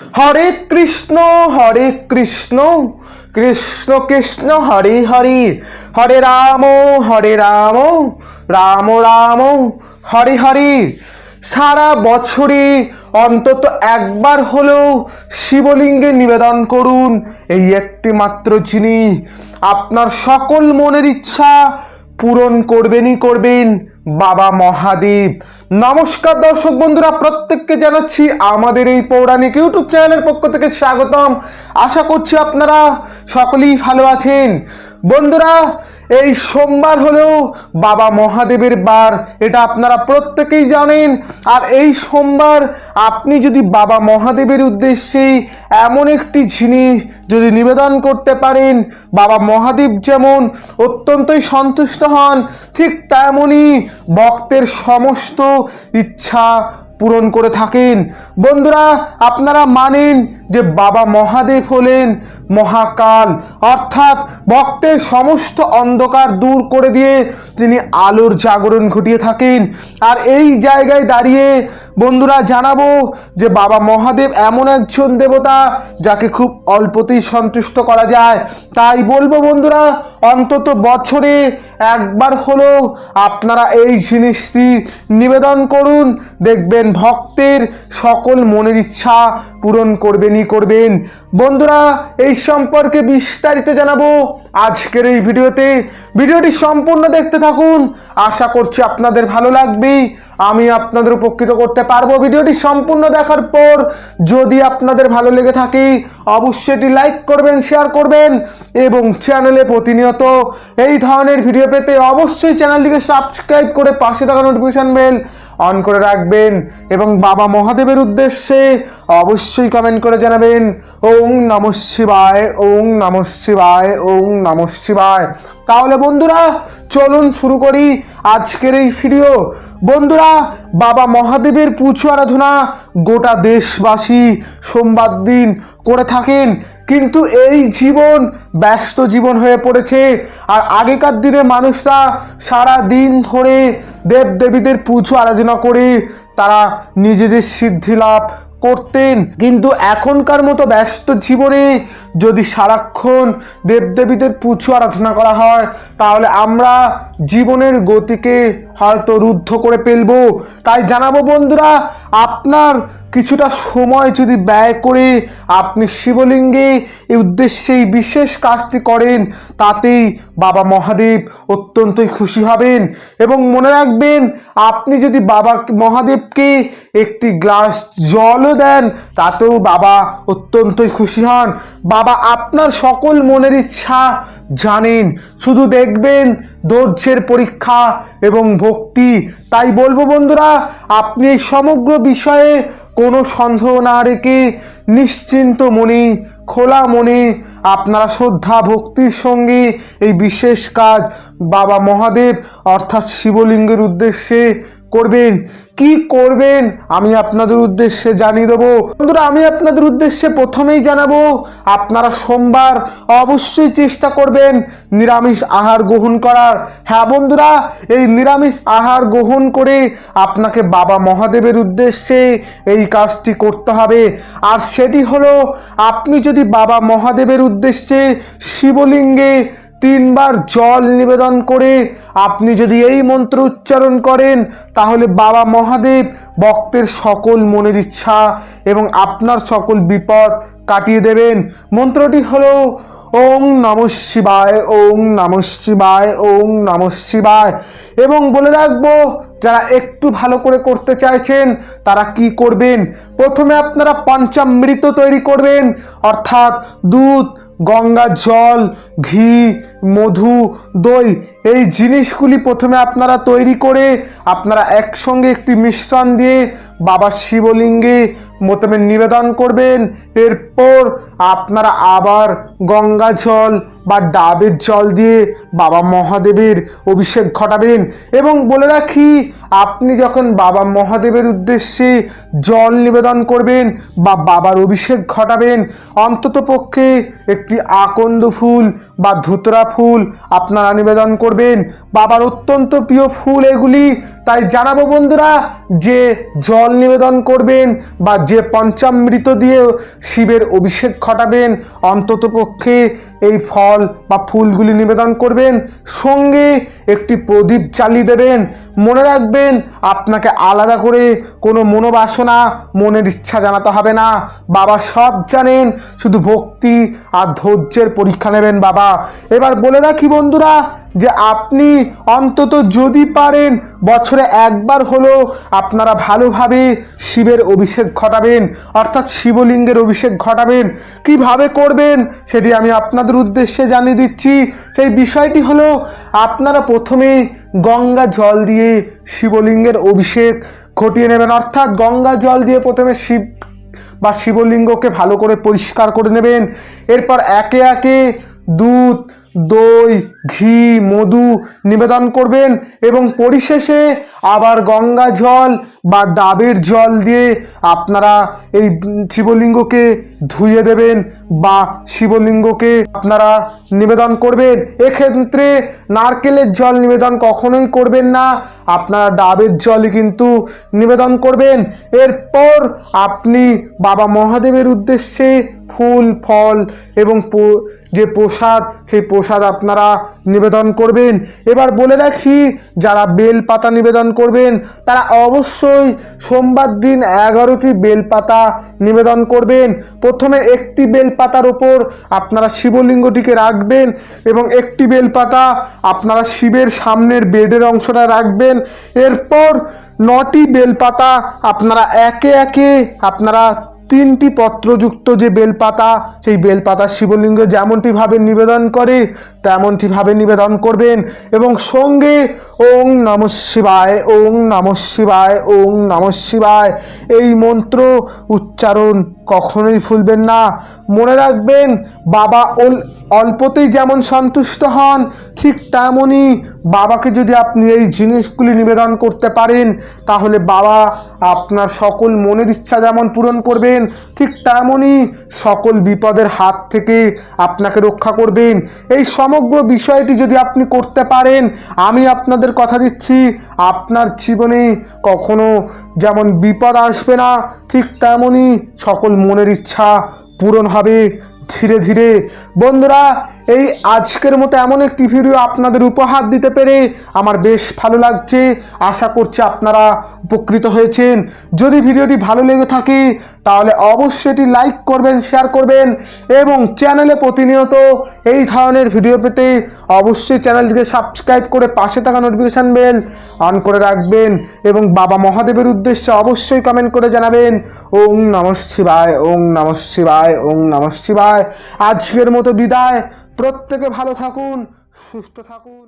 হরে কৃষ্ণ হরে কৃষ্ণ কৃষ্ণ কৃষ্ণ, হরে হরে। হরে রাম হরে রাম রাম রাম, হরে হরে। সারা বছরে অন্তত একবার হলেও শিবলিঙ্গে নিবেদন করুন এই একটি মাত্র জিনিস। আপনার সকল মনের ইচ্ছা পূরণ করবেনই করবেন। বাবা মহাদেব নমস্কার দর্শক বন্ধুরা, প্রত্যেককে জানাচ্ছি আমাদের এই পৌরাণিক ইউটিউব চ্যানেলের পক্ষ থেকে স্বাগতম। আশা করছি আপনারা সকলেই ভালো আছেন। বন্ধুরা এই সোমবার হলেও বাবা মহাদেবের বার, এটা আপনারা প্রত্যেকেই জানেন। আর এই সোমবার আপনি যদি বাবা মহাদেবের উদ্দেশ্যে এমন একটি জিনিস যদি নিবেদন করতে পারেন, বাবা মহাদেব যেমন অত্যন্তই সন্তুষ্ট হন, ঠিক তেমনই ভক্তের সমস্ত ইচ্ছা পূরণ করে থাকেন। বন্ধুরা, আপনারা মানেন যে বাবা মহাদেব হলেন মহাকাল, অর্থাৎ ভক্তের সমস্ত অন্ধকার দূর করে দিয়ে তিনি আলোর জাগরণ ঘটিয়ে থাকেন। আর এই জায়গায় দাঁড়িয়ে বন্ধুরা জানাব যে বাবা মহাদেব এমন একজন দেবতা যাকে খুব অল্পতেই সন্তুষ্ট করা যায়। তাই বলব বন্ধুরা, অন্তত বছরে একবার হলো আপনারা এই জিনিসটি নিবেদন করুন। দেখবেন ভক্তের সকল মনের ইচ্ছা পূরণ করবেনই করবেন। বন্ধুরা, এই সম্পর্কে বিস্তারিত জানাব আজকের এই ভিডিওতে। ভিডিওটি সম্পূর্ণ দেখতে থাকুন। আশা করছি আপনাদের ভালো লাগবে। আমি আপনাদের উপকৃত করতে পারব ভিডিওটি সম্পূর্ণ দেখার পর। যদি আপনাদের ভালো লেগে থাকে, অবশ্যই এটি লাইক করবেন, শেয়ার করবেন এবং চ্যানেলে প্রতিনিয়ত এই ধরনের ভিডিও পেতে অবশ্যই চ্যানেলটিকে সাবস্ক্রাইব করে পাশে থাকা নোটিফিকেশন বেল অন করে রাখবেন এবং বাবা মহাদেবের উদ্দেশ্যে অবশ্যই কমেন্ট করে জানাবেন, ওং নম শিবায়, ওং নম শিবায়, ওং নম শিবায়। তাহলে বন্ধুরা, চলুন শুরু করি আজকের এই ভিডিও বন্ধুরা, বাবা মহাদেবের পুজো আরাধনা গোটা দেশবাসী সোমবার দিন করে থাকেন। কিন্তু এই জীবন ব্যস্ত জীবন হয়ে পড়েছে। আর আগেকার দিনে মানুষরা সারা দিন ধরে দেব দেবীদের পুজো আরাধনা করে তারা নিজেদের সিদ্ধি লাভ করতেন। কিন্তু এখনকার মতো ব্যস্ত জীবনে যদি সারাক্ষণ দেবদেবীদের পুজো আরাধনা করা হয়, তাহলে আমরা জীবনের গতিকে হয়তো রুদ্ধ করে ফেলব। তাই জানাব বন্ধুরা, আপনার কিছুটা সময় যদি ব্যয় করে আপনি শিবলিঙ্গে এই উদ্দেশ্যে এই বিশেষ কাজটি করেন, তাতেই বাবা মহাদেব অত্যন্তই খুশি হবেন। এবং মনে রাখবেন, আপনি যদি বাবা মহাদেবকে একটি গ্লাস জলও দেন, তাতেও বাবা অত্যন্তই খুশি হন। বাবা আপনার সকল মনের ইচ্ছা জানেন। শুধু দেখবেন, ধৈর্যের পরীক্ষা এবং ভক্তি, তাই বলব বন্ধুরা, আপনি সমগ্র বিষয়ে কোনো সন্দেহ না রেখে নিশ্চিন্ত মনে, খোলা মনে আপনারা শ্রদ্ধা, ভক্তির সঙ্গে এই বিশেষ কাজ বাবা মহাদেব, অর্থাৎ শিবলিঙ্গের উদ্দেশ্যে করবেন? কি করবেন? আমি আপনাদের উদ্দেশ্যে জানিয়ে দেবো। বন্ধুরা, আমি আপনাদের উদ্দেশ্যে প্রথমেই জানাব, আপনারা সোমবার অবশ্যই চেষ্টা করবেন নিরামিষ আহার গ্রহণ করার। হ্যাঁ বন্ধুরা, এই নিরামিষ আহার গ্রহণ করে আপনাকে বাবা মহাদেবের উদ্দেশ্যে এই কাজটি করতে হবে। আর সেটি হলো, আপনি যদি বাবা মহাদেবের উদ্দেশ্যে শিবলিঙ্গে তিনবার জল নিবেদন করে আপনি যদি এই মন্ত্র উচ্চারণ করেন, তাহলে বাবা মহাদেব ভক্তের সকল মনের ইচ্ছা এবং আপনার সকল বিপদ কাটিয়ে দেবেন। মন্ত্রটি হলো, ওং নম শিবায়, ওং নম শিবায়, ওং নম শিবায়। এবং বলে রাখব, যারা একটু ভালো করে করতে চাইছেন, তারা কি করবেন? প্রথমে আপনারা পঞ্চামৃত তৈরি করবেন, অর্থাৎ দুধ গঙ্গা, জল, ঘি, মধু, দই, এই জিনিসগুলি প্রথমে আপনারা তৈরি করে আপনারা একসঙ্গে একটি মিশ্রণ দিয়ে বাবা শিবলিঙ্গে প্রথমে নিবেদন করবেন। এরপর আপনারা আবার গঙ্গা জল বা ডাবের জল দিয়ে বাবা মহাদেবের অভিষেক ঘটাবেন। এবং বলে রাখি আপনি যখন বাবা মহাদেবের উদ্দেশ্যে জল নিবেদন করবেন বা বাবার অভিষেক ঘটাবেন, অন্তত পক্ষে একটি আকন্দ ফুল বা ধুতরা ফুল আপনারা নিবেদন করবেন। বাবার অত্যন্ত প্রিয় ফুল এগুলি। তাই জানাব বন্ধুরা, যে জল নিবেদন করবেন বা যে পঞ্চামৃত দিয়ে শিবের অভিষেক ঘটাবেন, অন্তত পক্ষে এই ফল বা ফুলগুলি নিবেদন করবেন। সঙ্গে একটি প্রদীপ চালিয়ে দেবেন। মনে রাখবেন আপনাকে আলাদা করে কোনো মনোবাসনা, মনের ইচ্ছা জানাতে হবে না। বাবা সব জানেন, শুধু ভক্তি আর ধৈর্যের পরীক্ষা নেবেন বাবা। এবার বলে রাখি বন্ধুরা, যে আপনি অন্তত যদি পারেন, বছরে একবার হলো আপনারা ভালোভাবে শিবের অভিষেক ঘটাবেন, অর্থাৎ শিবলিঙ্গের অভিষেক ঘটাবেন। কীভাবে করবেন, সেটি আমি আপনাদের উদ্দেশ্যে জানিয়ে দিচ্ছি। সেই বিষয়টি হলো, আপনারা প্রথমে গঙ্গা জল দিয়ে শিবলিঙ্গের অভিষেক ঘটিয়ে নেবেন। অর্থাৎ গঙ্গা জল দিয়ে প্রথমে শিব বা শিবলিঙ্গকে ভালো করে পরিষ্কার করে নেবেন। এরপর একে একে দুধ দই, ঘি, মধু নিবেদন করবেন এবং পরিশেষে আবার গঙ্গা জল বা ডাবের জল দিয়ে আপনারা এই শিবলিঙ্গকে ধুয়ে দেবেন বা শিবলিঙ্গকে আপনারা নিবেদন করবেন। এক্ষেত্রে নারকেলের জল নিবেদন কখনোই করবেন না, আপনারা ডাবের জলই কিন্তু নিবেদন করবেন। এরপর আপনি বাবা মহাদেবের উদ্দেশ্যে ফুল, ফল এবং যে প্রসাদ, সেই প্রসাদ আপনারা নিবেদন করবেন। এবার বলে রাখি, যারা বেল পাতা নিবেদন করবেন, তারা অবশ্যই সোমবার দিন এগারোটি বেলপাতা নিবেদন করবেন। প্রথমে একটি বেলপাতার ওপর আপনারা শিবলিঙ্গটিকে রাখবেন এবং একটি বেলপাতা আপনারা শিবের সামনের বেডের অংশটা রাখবেন। এরপর নটি বেলপাতা আপনারা একে একে আপনারা তিনটি পত্রযুক্ত যে বেলপাতা, সেই বেলপাতা শিবলিঙ্গ যেমনটিভাবে নিবেদন করে তেমনটিভাবে নিবেদন করবেন। এবং সঙ্গে ওং নম শিবায়, ওং নম শিবায়, ওং নম শিবায়। এই মন্ত্র উচ্চারণ কখনোই ভুলবেন না। মনে রাখবেন, বাবা অল্পতেই যেমন সন্তুষ্ট হন, ঠিক তেমনই বাবাকে যদি আপনি এই জিনিসগুলি নিবেদন করতে পারেন, তাহলে বাবা আপনার সকল মনের ইচ্ছা যেমন পূরণ করবেন, ঠিক তেমনই সকল বিপদের হাত থেকে আপনাকে রক্ষা করবেন। এই সমগ্র বিষয়টি যদি আপনি করতে পারেন, আমি আপনাদের কথা দিচ্ছি, আপনার জীবনে কখনো যেমন বিপদ আসবে না, ঠিক তেমনই সকল মনের ইচ্ছা পূরণ হবে। ধীরে ধীরে। বন্ধুরা, এই আজকের মতো এমন একটি ভিডিও আপনাদের উপহার দিতে পেরে আমার বেশ ভালো লাগছে। আশা করছি আপনারা উপকৃত হয়েছেন। যদি ভিডিওটি ভালো লেগে থাকে, তাহলে অবশ্যই এটি লাইক করবেন শেয়ার করবেন এবং চ্যানেলে প্রতিনিয়ত এই ধরনের ভিডিও পেতে অবশ্যই চ্যানেলটিকে সাবস্ক্রাইব করে পাশে থাকা নোটিফিকেশান বেল অন করে রাখবেন এবং বাবা মহাদেবের উদ্দেশ্যে অবশ্যই কমেন্ট করে জানাবেন। ওং নম শিবায়, ওং নম শিবায়, ওং নম শিবায়। আজকের মতো বিদায়। প্রত্যেকে ভালো থাকুন সুস্থ থাকুন।